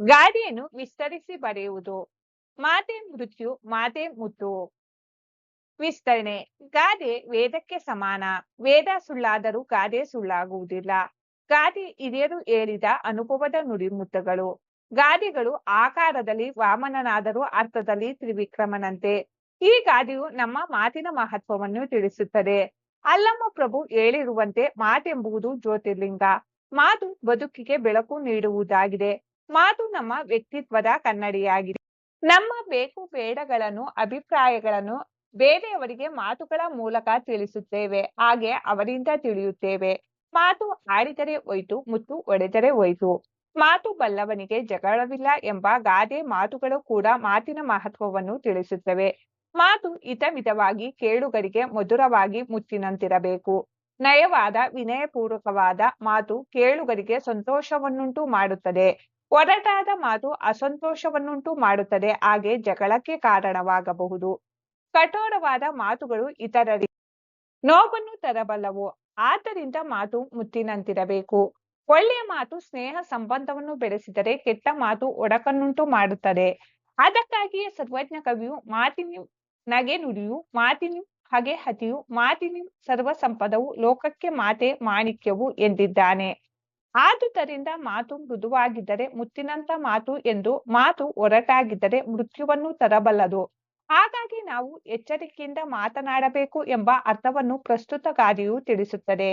ಗಾದೆಯನ್ನು ವಿಸ್ತರಿಸಿ ಬರೆಯುವುದು. ಮಾತೆ ಮೃತ್ಯು ಮಾತೆ ಮುತ್ತು ವಿಸ್ತರಣೆ. ಗಾದೆ ವೇದಕ್ಕೆ ಸಮಾನ. ವೇದ ಸುಳ್ಳಾದರೂ ಗಾದೆ ಸುಳ್ಳಾಗುವುದಿಲ್ಲ. ಗಾದೆ ಹಿರಿಯರು ಹೇಳಿದ ಅನುಭವದ ನುಡಿಮುತ್ತಗಳು. ಗಾದೆಗಳು ಆಕಾರದಲ್ಲಿ ವಾಮನನಾದರೂ ಅರ್ಥದಲ್ಲಿ ತ್ರಿವಿಕ್ರಮನಂತೆ. ಈ ಗಾದೆಯು ನಮ್ಮ ಮಾತಿನ ಮಹತ್ವವನ್ನು ತಿಳಿಸುತ್ತದೆ. ಅಲ್ಲಮ್ಮ ಪ್ರಭು ಹೇಳಿರುವಂತೆ ಮಾತೆಂಬುದು ಜ್ಯೋತಿರ್ಲಿಂಗ. ಮಾತು ಬದುಕಿಗೆ ಬೆಳಕು ನೀಡುವುದಾಗಿದೆ. ಮಾತು ನಮ್ಮ ವ್ಯಕ್ತಿತ್ವದ ಕನ್ನಡಿಯಾಗಿದೆ. ನಮ್ಮ ಬೇಕು ಬೇಡಗಳನ್ನು, ಅಭಿಪ್ರಾಯಗಳನ್ನು ಬೇರೆಯವರಿಗೆ ಮಾತುಗಳ ಮೂಲಕ ತಿಳಿಸುತ್ತೇವೆ. ಹಾಗೆ ಅವರಿಂದ ತಿಳಿಯುತ್ತೇವೆ. ಮಾತು ಆಡಿದರೆ ಹೋಯ್ತು, ಮುತ್ತು ಒಡೆದರೆ ಹೋಯ್ತು. ಮಾತು ಬಲ್ಲವನಿಗೆ ಜಗಳವಿಲ್ಲ ಎಂಬ ಗಾದೆ ಮಾತುಗಳು ಕೂಡ ಮಾತಿನ ಮಹತ್ವವನ್ನು ತಿಳಿಸುತ್ತವೆ. ಮಾತು ಹಿತಮಿತವಾಗಿ ಕೇಳುಗರಿಗೆ ಮಧುರವಾಗಿ ಮುತ್ತಿನಂತಿರಬೇಕು ನಯವಾದ, ವಿನಯಪೂರ್ವಕವಾದ ಮಾತು ಕೇಳುಗರಿಗೆ ಸಂತೋಷವನ್ನುಂಟು ಮಾಡುತ್ತದೆ. ಒರಟಾದ ಮಾತು ಅಸಂತೋಷವನ್ನುಂಟು ಮಾಡುತ್ತದೆ, ಹಾಗೆ ಜಗಳಕ್ಕೆ ಕಾರಣವಾಗಬಹುದು. ಕಠೋರವಾದ ಮಾತುಗಳು ಇತರರಿಗೆ ನೋವನ್ನು ತರಬಲ್ಲವು, ಆದ್ದರಿಂದ ಮಾತು ಮುತ್ತಿನಂತಿರಬೇಕು. ಒಳ್ಳೆಯ ಮಾತು ಸ್ನೇಹ ಸಂಬಂಧವನ್ನು ಬೆಳೆಸಿದರೆ ಕೆಟ್ಟ ಮಾತು ಒಡಕನ್ನುಂಟು ಮಾಡುತ್ತದೆ. ಅದಕ್ಕಾಗಿಯೇ ಸರ್ವಜ್ಞ ಕವಿಯು ಮಾತಿನ ನಗೆ ನುಡಿಯು ಮಾತಿನ ಹಗೆ ಹತಿಯು ಮಾತಿನ ಸರ್ವ ಸಂಪದವು ಲೋಕಕ್ಕೆ ಮಾತೆ ಮಾಣಿಕ್ಯವು ಎಂದಿದ್ದಾನೆ. ಆದುದರಿಂದ ಮಾತು ಮೃದುವಾಗಿದ್ದರೆ ಮುತ್ತಿನಂತ ಮಾತು ಎಂದು ಮಾತು ಒರಟಾಗಿದ್ದರೆ ಮೃತ್ಯುವನ್ನು ತರಬಲ್ಲದು. ಹಾಗಾಗಿ ನಾವು ಎಚ್ಚರಿಕೆಯಿಂದ ಮಾತನಾಡಬೇಕು ಎಂಬ ಅರ್ಥವನ್ನು ಪ್ರಸ್ತುತ ಗಾದೆಯು ತಿಳಿಸುತ್ತದೆ.